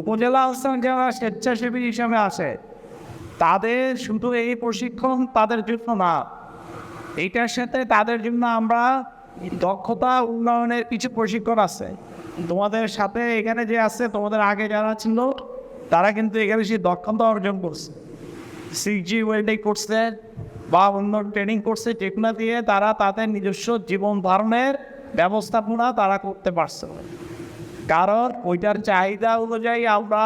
উপজেলা আনসার যারা স্বেচ্ছাসেবী হিসাবে আসে তাদের শুধু এই প্রশিক্ষণ তাদের জন্য না এইটার সাথে তাদের জন্য আমরা দক্ষতা উন্নয়নের কিছু প্রশিক্ষণ আছে। তোমাদের সাথে এখানে যে আছে, তোমাদের আগে যারা ছিল, তারা কিন্তু এখানে সেই দক্ষতা অর্জন করছে। সিক্স জি ওয়েল্ডিং করছে বা অন্য ট্রেনিং করছে, যেগুলো দিয়ে তারা তাদের নিজস্ব জীবন ধারণের ব্যবস্থাপনা তারা করতে পারছে। কারণ ওইটার চাহিদা অনুযায়ী আমরা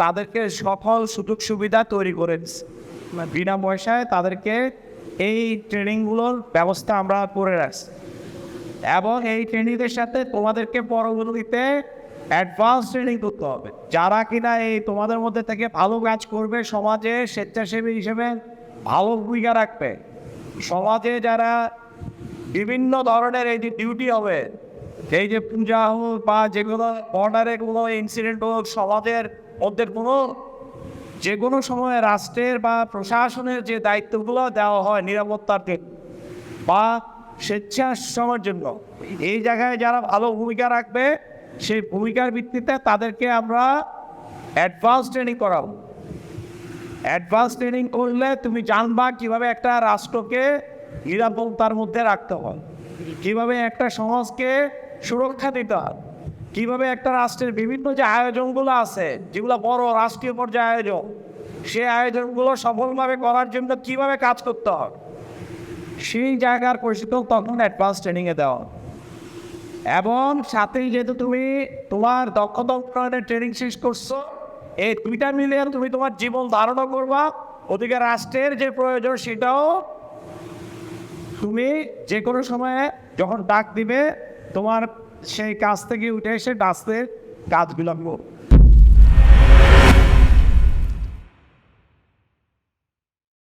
তাদেরকে সফল সুযোগ সুবিধা তৈরি করে বিনা পয়সায় তাদেরকে এই ট্রেনিংগুলোর ব্যবস্থা আমরা করে রাখছি। এবং এই ট্রেনিংয়ের সাথে তোমাদেরকে পরবর্তীতে অ্যাডভান্স ট্রেনিং করতে হবে। যারা কিনা এই তোমাদের মধ্যে থেকে ভালো কাজ করবে, সমাজে স্বেচ্ছাসেবী হিসেবে ভালো ভূমিকা রাখবে। সমাজে যারা বিভিন্ন ধরনের এই যে ডিউটি হবে এই যে পূজা হোক বা যেগুলো বর্ডারে কোনো ইনসিডেন্ট হোক, সমাজের মধ্যে কোনো যে কোনো সময় রাষ্ট্রের বা প্রশাসনের যে দায়িত্বগুলো দেওয়া হয় নিরাপত্তার বা স্বেচ্ছাশ্রমের জন্য, এই জায়গায় যারা ভালো ভূমিকা রাখবে, সেই ভূমিকার ভিত্তিতে তাদেরকে আমরা অ্যাডভান্স ট্রেনিং করাবো। অ্যাডভান্স ট্রেনিং করলে তুমি জানবা কীভাবে একটা রাষ্ট্রকে নিরাপত্তার মধ্যে রাখতে হয়, কীভাবে একটা সমাজকে সুরক্ষা দিতে হয়। কীভাবে একটা রাষ্ট্রের বিভিন্ন যে আয়োজনগুলো আছে, যেগুলো বড় রাষ্ট্রীয় পর্যায়ে আয়োজন, সে আয়োজনগুলো সফলভাবে করার জন্য কীভাবে কাজ করতে হবে সেই জায়গার প্রশিক্ষণ তখন অ্যাডভান্স ট্রেনিংয়ে দেওয়া এবং সাথেই যেহেতু তুমি তোমার দক্ষতা উন্নয়নের ট্রেনিং শেষ করছ, এই দুইটা মিলিয়ে তুমি তোমার জীবন ধারণা করবা, ওদিকে রাষ্ট্রের যে প্রয়োজন সেটাও তুমি যে কোনো সময়ে যখন ডাক দিবে তোমার সেই কাজ থেকে উঠে এসে ডাস্তের করবে